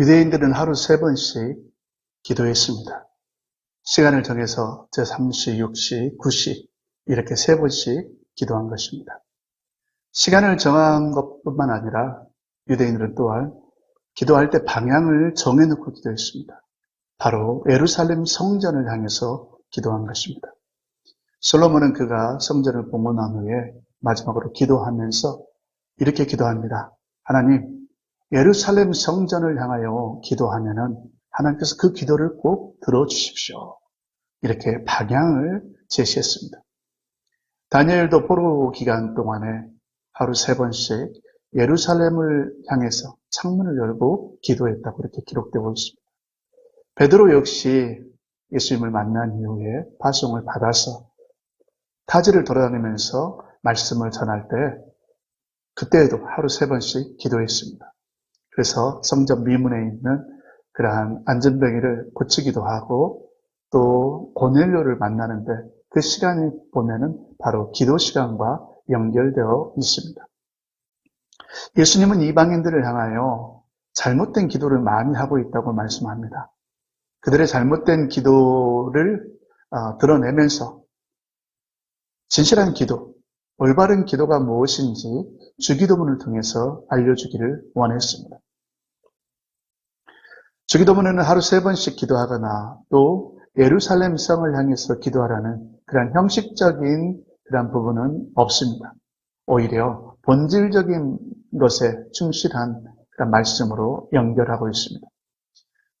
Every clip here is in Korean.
유대인들은 하루 세 번씩 기도했습니다. 시간을 정해서 제3시, 6시, 9시 이렇게 세 번씩 기도한 것입니다. 시간을 정한 것뿐만 아니라 유대인들은 또한 기도할 때 방향을 정해놓고 기도했습니다. 바로 예루살렘 성전을 향해서 기도한 것입니다. 솔로몬은 그가 성전을 봉헌한 후에 마지막으로 기도하면서 이렇게 기도합니다. 하나님, 예루살렘 성전을 향하여 기도하면은 하나님께서 그 기도를 꼭 들어주십시오. 이렇게 방향을 제시했습니다. 다니엘도 포로 기간 동안에 하루 세 번씩 예루살렘을 향해서 창문을 열고 기도했다고 이렇게 기록되고 있습니다. 베드로 역시 예수님을 만난 이후에 파송을 받아서 타지를 돌아다니면서 말씀을 전할 때 그때에도 하루 세 번씩 기도했습니다. 그래서 성전 미문에 있는 그러한 안전뱅이를 고치기도 하고 또 고넬료를 만나는데 그 시간이 보면은 바로 기도 시간과 연결되어 있습니다. 예수님은 이방인들을 향하여 잘못된 기도를 많이 하고 있다고 말씀합니다. 그들의 잘못된 기도를 어, 드러내면서 진실한 기도, 올바른 기도가 무엇인지 주기도문을 통해서 알려주기를 원했습니다. 주기도문에는 하루 세 번씩 기도하거나 또 예루살렘 성을 향해서 기도하라는 그런 형식적인 그런 부분은 없습니다. 오히려 본질적인 것에 충실한 그런 말씀으로 연결하고 있습니다.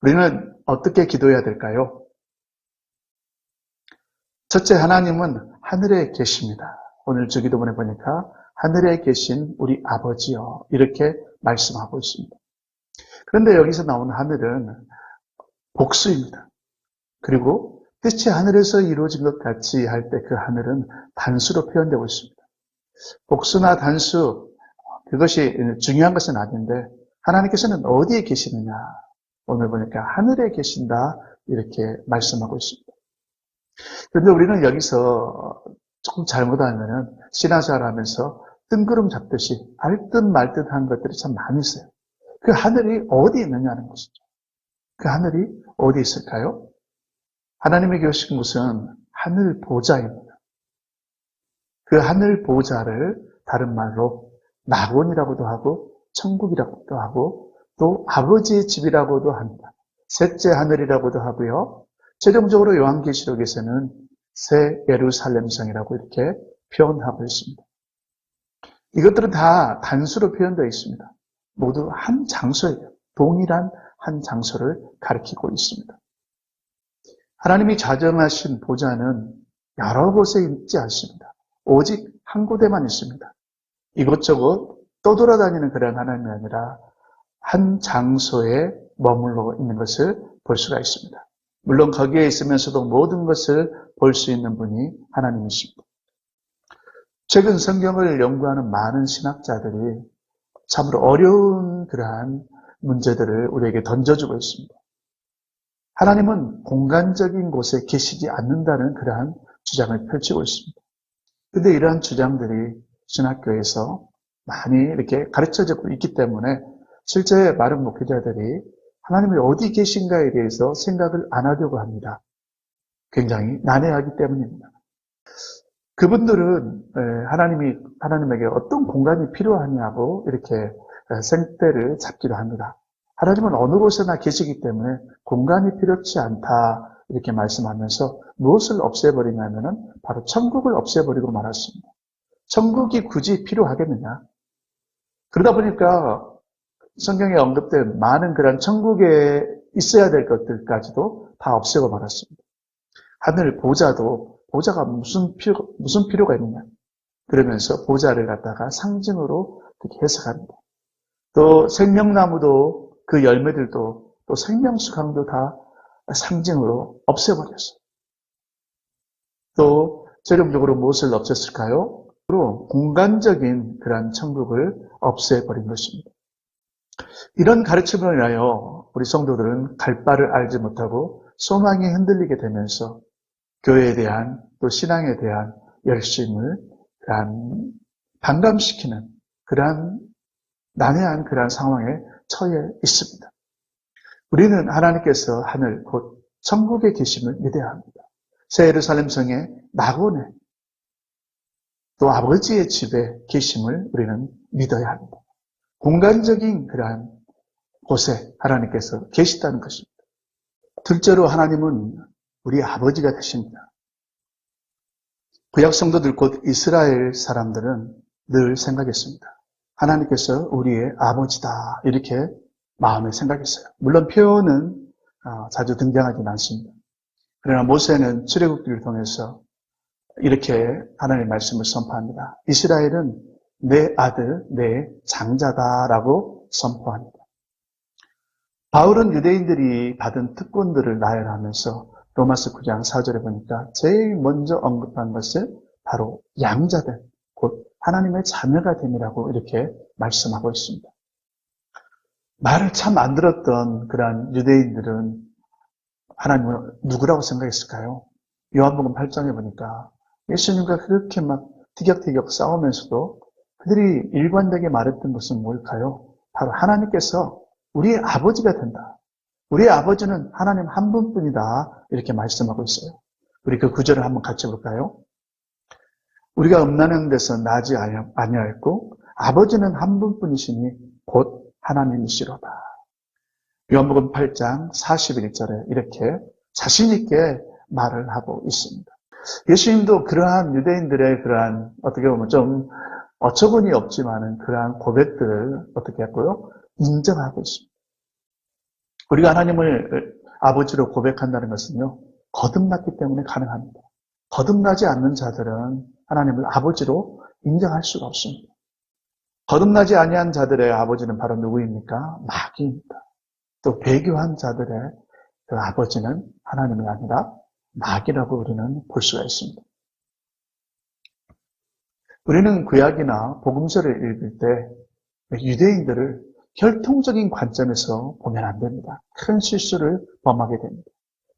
우리는 어떻게 기도해야 될까요? 첫째, 하나님은 하늘에 계십니다. 오늘 주기도문에 보니까 하늘에 계신 우리 아버지요. 이렇게 말씀하고 있습니다. 그런데 여기서 나오는 하늘은 복수입니다. 그리고 뜻이 하늘에서 이루어진 것 같이 할 때 그 하늘은 단수로 표현되고 있습니다. 복수나 단수, 그것이 중요한 것은 아닌데, 하나님께서는 어디에 계시느냐? 오늘 보니까 하늘에 계신다. 이렇게 말씀하고 있습니다. 그런데 우리는 여기서 조금 잘못하면은 신화생활 하면서 뜬구름 잡듯이 알듯 말듯 한 것들이 참 많이 있어요. 그 하늘이 어디 있느냐는 것이죠. 그 하늘이 어디 있을까요? 하나님이 계신 곳은 하늘 보좌입니다. 그 하늘 보좌를 다른 말로 낙원이라고도 하고 천국이라고도 하고 또 아버지의 집이라고도 합니다. 셋째 하늘이라고도 하고요. 최종적으로 요한계시록에서는 새 예루살렘성이라고 이렇게 표현하고 있습니다. 이것들은 다 단수로 표현되어 있습니다. 모두 한 장소예요. 동일한 한 장소를 가리키고 있습니다. 하나님이 자정하신 보좌는 여러 곳에 있지 않습니다. 오직 한 곳에만 있습니다. 이것저것 떠돌아다니는 그런 하나님이 아니라 한 장소에 머물러 있는 것을 볼 수가 있습니다. 물론 거기에 있으면서도 모든 것을 볼 수 있는 분이 하나님이십니다. 최근 성경을 연구하는 많은 신학자들이 참으로 어려운 그러한 문제들을 우리에게 던져주고 있습니다. 하나님은 공간적인 곳에 계시지 않는다는 그러한 주장을 펼치고 있습니다. 근데 이러한 주장들이 신학교에서 많이 이렇게 가르쳐지고 있기 때문에 실제 많은 목회자들이 하나님이 어디 계신가에 대해서 생각을 안 하려고 합니다. 굉장히 난해하기 때문입니다. 그분들은 하나님이 하나님에게 어떤 공간이 필요하냐고 이렇게 생때를 잡기도 합니다. 하나님은 어느 곳에나 계시기 때문에 공간이 필요치 않다 이렇게 말씀하면서 무엇을 없애버리냐면은 바로 천국을 없애버리고 말았습니다. 천국이 굳이 필요하겠느냐? 그러다 보니까 성경에 언급된 많은 그런 천국에 있어야 될 것들까지도 다 없애고 말았습니다. 하늘 보좌도 보좌가 무슨 필요, 무슨 필요가 있느냐. 그러면서 보좌를 갖다가 상징으로 해석합니다. 또 생명나무도 그 열매들도 또 생명수강도 다 상징으로 없애버렸어요. 또 최종적으로 무엇을 없앴을까요? 로 공간적인 그러한 천국을 없애버린 것입니다. 이런 가르침을 인하여 우리 성도들은 갈 바를 알지 못하고 소망이 흔들리게 되면서 교회에 대한 또 신앙에 대한 열심을 그러한 반감시키는 그러한 난해한 그러한 상황에 처해 있습니다. 우리는 하나님께서 하늘 곧 천국에 계심을 믿어야 합니다. 새 예루살렘 성의 낙원에 또 아버지의 집에 계심을 우리는 믿어야 합니다. 공간적인 그러한 곳에 하나님께서 계시다는 것입니다. 둘째로 하나님은 우리 아버지가 되십니다. 구약 성도들 곧 이스라엘 사람들은 늘 생각했습니다. 하나님께서 우리의 아버지다 이렇게 마음에 생각했어요. 물론 표현은 어, 자주 등장하진 않습니다. 그러나 모세는 출애굽기를 통해서 이렇게 하나님의 말씀을 선포합니다. 이스라엘은 내 아들, 내 장자다라고 선포합니다. 바울은 유대인들이 받은 특권들을 나열하면서 로마서 9장 4절에 보니까 제일 먼저 언급한 것을 바로 양자들, 곧 하나님의 자녀가 됨이라고 이렇게 말씀하고 있습니다. 말을 참 안 들었던 그러한 유대인들은 하나님을 누구라고 생각했을까요? 요한복음 8장에 보니까 예수님과 그렇게 막 티격태격 싸우면서도 그들이 일관되게 말했던 것은 뭘까요? 바로 하나님께서 우리의 아버지가 된다. 우리의 아버지는 하나님 한 분뿐이다. 이렇게 말씀하고 있어요. 우리 그 구절을 한번 같이 볼까요? 우리가 음란한 데서 나지 아니하였고 아버지는 한 분뿐이시니 곧 하나님이시로다. 요한복음 8장 41절에 이렇게 자신 있게 말을 하고 있습니다. 예수님도 그러한 유대인들의 그러한 어떻게 보면 좀 어처구니 없지만은 그러한 고백들을 어떻게 했고요? 인정하고 있습니다. 우리가 하나님을 아버지로 고백한다는 것은요, 거듭났기 때문에 가능합니다. 거듭나지 않는 자들은 하나님을 아버지로 인정할 수가 없습니다. 거듭나지 아니한 자들의 아버지는 바로 누구입니까? 마귀입니다. 또 배교한 자들의 그 아버지는 하나님이 아니라 마귀라고 우리는 볼 수가 있습니다. 우리는 구약이나 복음서를 읽을 때 유대인들을 혈통적인 관점에서 보면 안 됩니다. 큰 실수를 범하게 됩니다.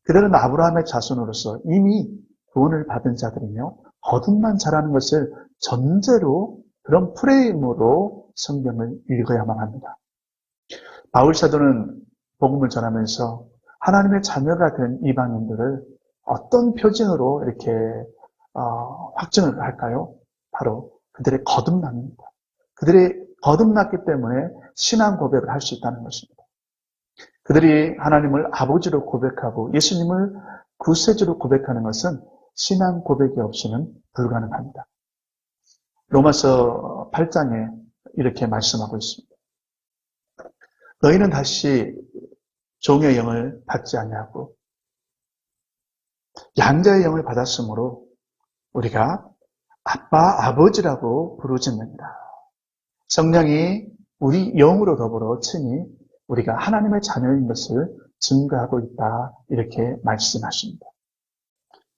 그들은 아브라함의 자손으로서 이미 구원을 받은 자들이며 거듭만 자라는 것을 전제로 그런 프레임으로 성경을 읽어야만 합니다. 바울 사도는 복음을 전하면서 하나님의 자녀가 된 이방인들을 어떤 표징으로 이렇게 어, 확증을 할까요? 바로 그들의 거듭남입니다. 그들의 거듭났기 때문에 신앙 고백을 할 수 있다는 것입니다. 그들이 하나님을 아버지로 고백하고 예수님을 구세주로 고백하는 것은 신앙 고백이 없이는 불가능합니다. 로마서 8장에 이렇게 말씀하고 있습니다. 너희는 다시 종의 영을 받지 아니하고 양자의 영을 받았으므로 우리가 아빠, 아버지라고 부르짖느니라. 성령이 우리 영으로 더불어 친히 우리가 하나님의 자녀인 것을 증거하고 있다. 이렇게 말씀하십니다.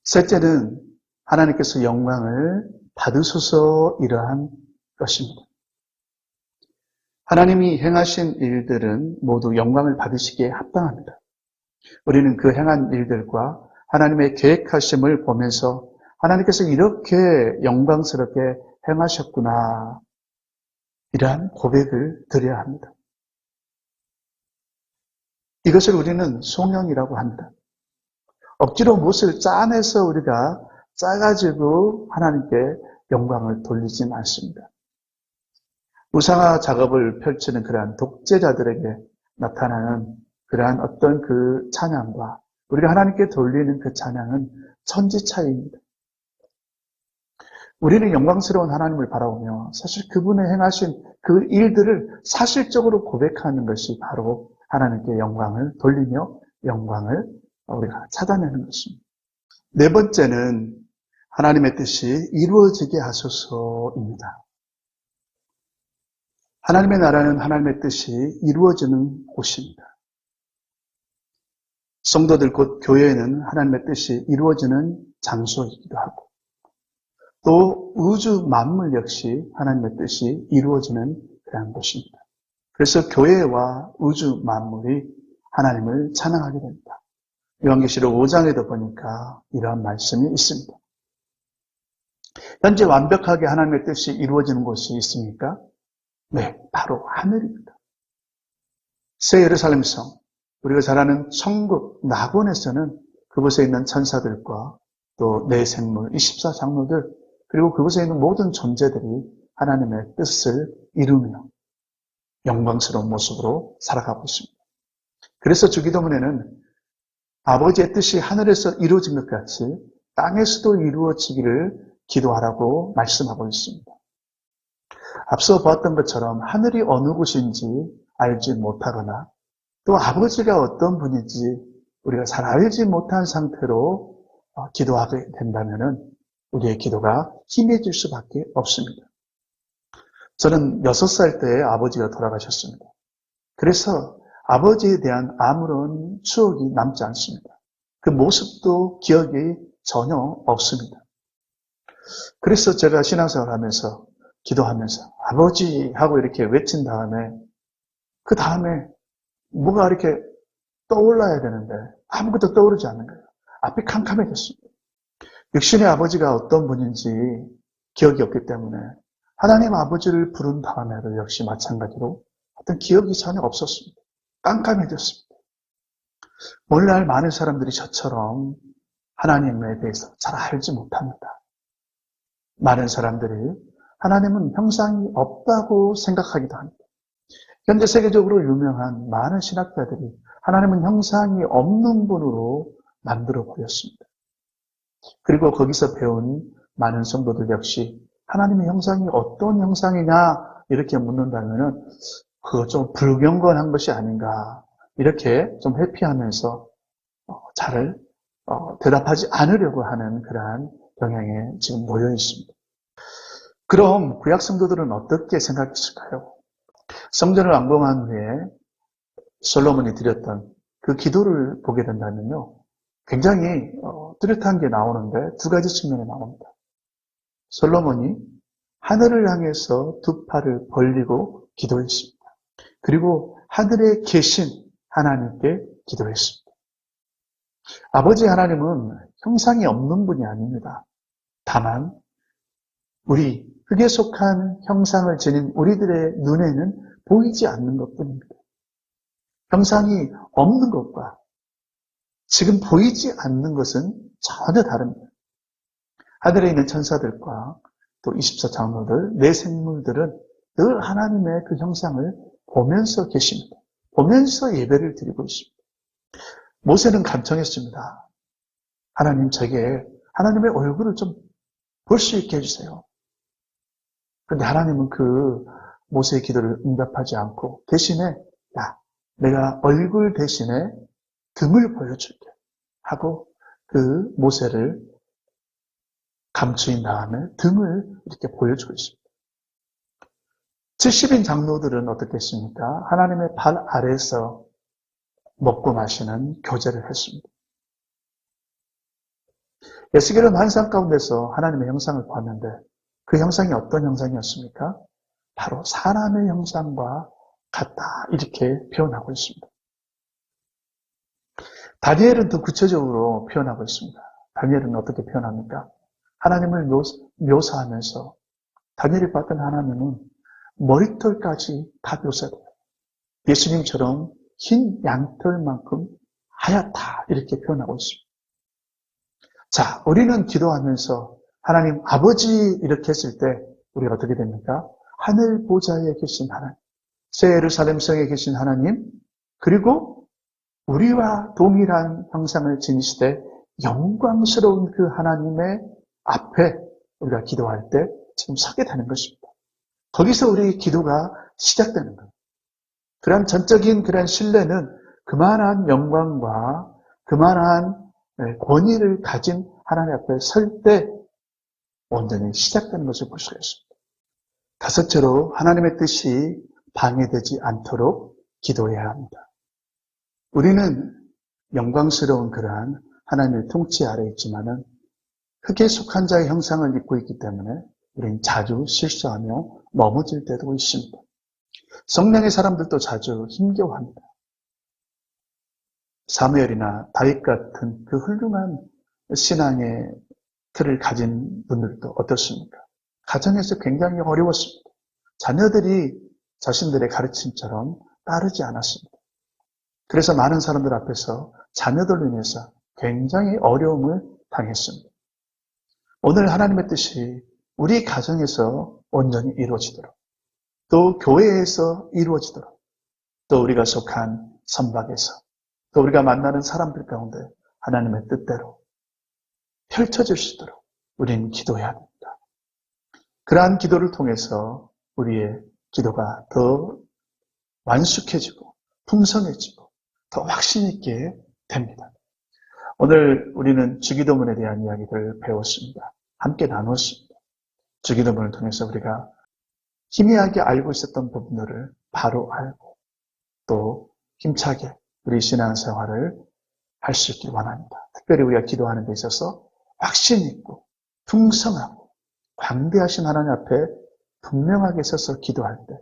셋째는 하나님께서 영광을 받으소서 이러한 것입니다. 하나님이 행하신 일들은 모두 영광을 받으시기에 합당합니다. 우리는 그 행한 일들과 하나님의 계획하심을 보면서 하나님께서 이렇게 영광스럽게 행하셨구나. 이러한 고백을 드려야 합니다. 이것을 우리는 송영이라고 합니다. 억지로 무엇을 짜내서 우리가 짜가지고 하나님께 영광을 돌리진 않습니다. 우상화 작업을 펼치는 그러한 독재자들에게 나타나는 그러한 어떤 그 찬양과 우리가 하나님께 돌리는 그 찬양은 천지 차이입니다. 우리는 영광스러운 하나님을 바라보며 사실 그분의 행하신 그 일들을 사실적으로 고백하는 것이 바로 하나님께 영광을 돌리며 영광을 우리가 찾아내는 것입니다. 네 번째는 하나님의 뜻이 이루어지게 하소서입니다. 하나님의 나라는 하나님의 뜻이 이루어지는 곳입니다. 성도들 곧 교회에는 하나님의 뜻이 이루어지는 장소이기도 하고 또 우주 만물 역시 하나님의 뜻이 이루어지는 그러한 곳입니다. 그래서 교회와 우주 만물이 하나님을 찬양하게 됩니다. 요한계시록 5장에도 보니까 이러한 말씀이 있습니다. 현재 완벽하게 하나님의 뜻이 이루어지는 곳이 있습니까? 네, 바로 하늘입니다. 새 예루살렘 성, 우리가 잘 아는 천국, 낙원에서는 그곳에 있는 천사들과 또 내 생물, 24장로들, 그리고 그곳에 있는 모든 존재들이 하나님의 뜻을 이루며 영광스러운 모습으로 살아가고 있습니다. 그래서 주기도문에는 아버지의 뜻이 하늘에서 이루어진 것 같이 땅에서도 이루어지기를 기도하라고 말씀하고 있습니다. 앞서 보았던 것처럼 하늘이 어느 곳인지 알지 못하거나 또 아버지가 어떤 분인지 우리가 잘 알지 못한 상태로 어, 기도하게 된다면 우리의 기도가 힘해질 수밖에 없습니다. 저는 여섯 살때 아버지가 돌아가셨습니다. 그래서 아버지에 대한 아무런 추억이 남지 않습니다. 그 모습도 기억이 전혀 없습니다. 그래서 제가 신앙생활 하면서 기도하면서 아버지 하고 이렇게 외친 다음에 그 다음에 뭐가 이렇게 떠올라야 되는데 아무것도 떠오르지 않는 거예요. 앞이 캄캄해졌습니다. 육신의 아버지가 어떤 분인지 기억이 없기 때문에 하나님 아버지를 부른 다음에도 역시 마찬가지로 어떤 기억이 전혀 없었습니다. 깜깜해졌습니다. 오늘날 많은 사람들이 저처럼 하나님에 대해서 잘 알지 못합니다. 많은 사람들이 하나님은 형상이 없다고 생각하기도 합니다. 현재 세계적으로 유명한 많은 신학자들이 하나님은 형상이 없는 분으로 만들어 버렸습니다. 그리고 거기서 배운 많은 성도들 역시 하나님의 형상이 어떤 형상이냐 이렇게 묻는다면은 그거 좀 불경건한 것이 아닌가 이렇게 좀 회피하면서 어, 잘 어, 대답하지 않으려고 하는 그러한 경향에 지금 놓여 있습니다. 그럼 구약 성도들은 어떻게 생각했을까요? 성전을 완공한 후에 솔로몬이 드렸던 그 기도를 보게 된다면요. 굉장히 어, 뚜렷한 게 나오는데 두 가지 측면에 나옵니다. 솔로몬이 하늘을 향해서 두 팔을 벌리고 기도했습니다. 그리고 하늘에 계신 하나님께 기도했습니다. 아버지 하나님은 형상이 없는 분이 아닙니다. 다만 우리 흙에 속한 형상을 지닌 우리들의 눈에는 보이지 않는 것 뿐입니다. 형상이 없는 것과 지금 보이지 않는 것은 전혀 다릅니다. 하늘에 있는 천사들과 또 24장로들, 내 생물들은 늘 하나님의 그 형상을 보면서 계십니다. 보면서 예배를 드리고 있습니다. 모세는 간청했습니다. 하나님 제게 하나님의 얼굴을 좀 볼 수 있게 해주세요. 그런데 하나님은 그 모세의 기도를 응답하지 않고 대신에 야 내가 얼굴 대신에 등을 보여줄게 하고 그 모세를 감추인 다음에 등을 이렇게 보여주고 있습니다. 70인 장로들은 어떻겠습니까? 하나님의 발 아래에서 먹고 마시는 교제를 했습니다. 에스겔은 환상 가운데서 하나님의 형상을 보았는데 그 형상이 어떤 형상이었습니까? 바로 사람의 형상과 같다 이렇게 표현하고 있습니다. 다니엘은 더 구체적으로 표현하고 있습니다. 다니엘은 어떻게 표현합니까? 하나님을 묘사 하면서 다니엘이 봤던 하나님은 머리털까지 다 묘사돼요. 예수님처럼 흰 양털만큼 하얗다 이렇게 표현하고 있습니다. 자, 우리는 기도하면서 하나님 아버지 이렇게 했을 때 우리가 어떻게 됩니까? 하늘 보좌에 계신 하나님, 새 예루살렘 성에 계신 하나님, 그리고 우리와 동일한 형상을 지니시되 영광스러운 그 하나님의 앞에 우리가 기도할 때 지금 서게 되는 것입니다. 거기서 우리 기도가 시작되는 거예요. 그런 전적인 그런 신뢰는 그만한 영광과 그만한 네, 권위를 가진 하나님 앞에 설 때 온전히 시작되는 것을 볼 수가 있습니다. 다섯째로 하나님의 뜻이 방해되지 않도록 기도해야 합니다. 우리는 영광스러운 그러한 하나님의 통치 아래 있지만은 흙에 속한 자의 형상을 입고 있기 때문에 우리는 자주 실수하며 넘어질 때도 있습니다. 성령의 사람들도 자주 힘겨워합니다. 사무엘이나 다윗 같은 그 훌륭한 신앙의 틀을 가진 분들도 어떻습니까? 가정에서 굉장히 어려웠습니다. 자녀들이 자신들의 가르침처럼 따르지 않았습니다. 그래서 많은 사람들 앞에서 자녀들로 인해서 굉장히 어려움을 당했습니다. 오늘 하나님의 뜻이 우리 가정에서 온전히 이루어지도록, 또 교회에서 이루어지도록, 또 우리가 속한 선박에서, 또 우리가 만나는 사람들 가운데 하나님의 뜻대로 펼쳐질 수 있도록 우리는 기도해야 합니다. 그러한 기도를 통해서 우리의 기도가 더 완숙해지고 풍성해지고 더 확신 있게 됩니다. 오늘 우리는 주기도문에 대한 이야기를 배웠습니다. 함께 나눴습니다. 주기도문을 통해서 우리가 희미하게 알고 있었던 부분들을 바로 알고 또 힘차게 우리 신앙생활을 할 수 있길 원합니다. 특별히 우리가 기도하는 데 있어서 확신 있고 풍성하고 광대하신 하나님 앞에 분명하게 서서 기도할 때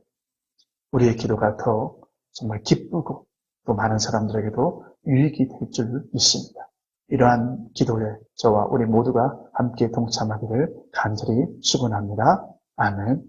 우리의 기도가 더 정말 기쁘고 또 많은 사람들에게도 유익이 될 줄 믿습니다. 이러한 기도에 저와 우리 모두가 함께 동참하기를 간절히 축원합니다. 아멘.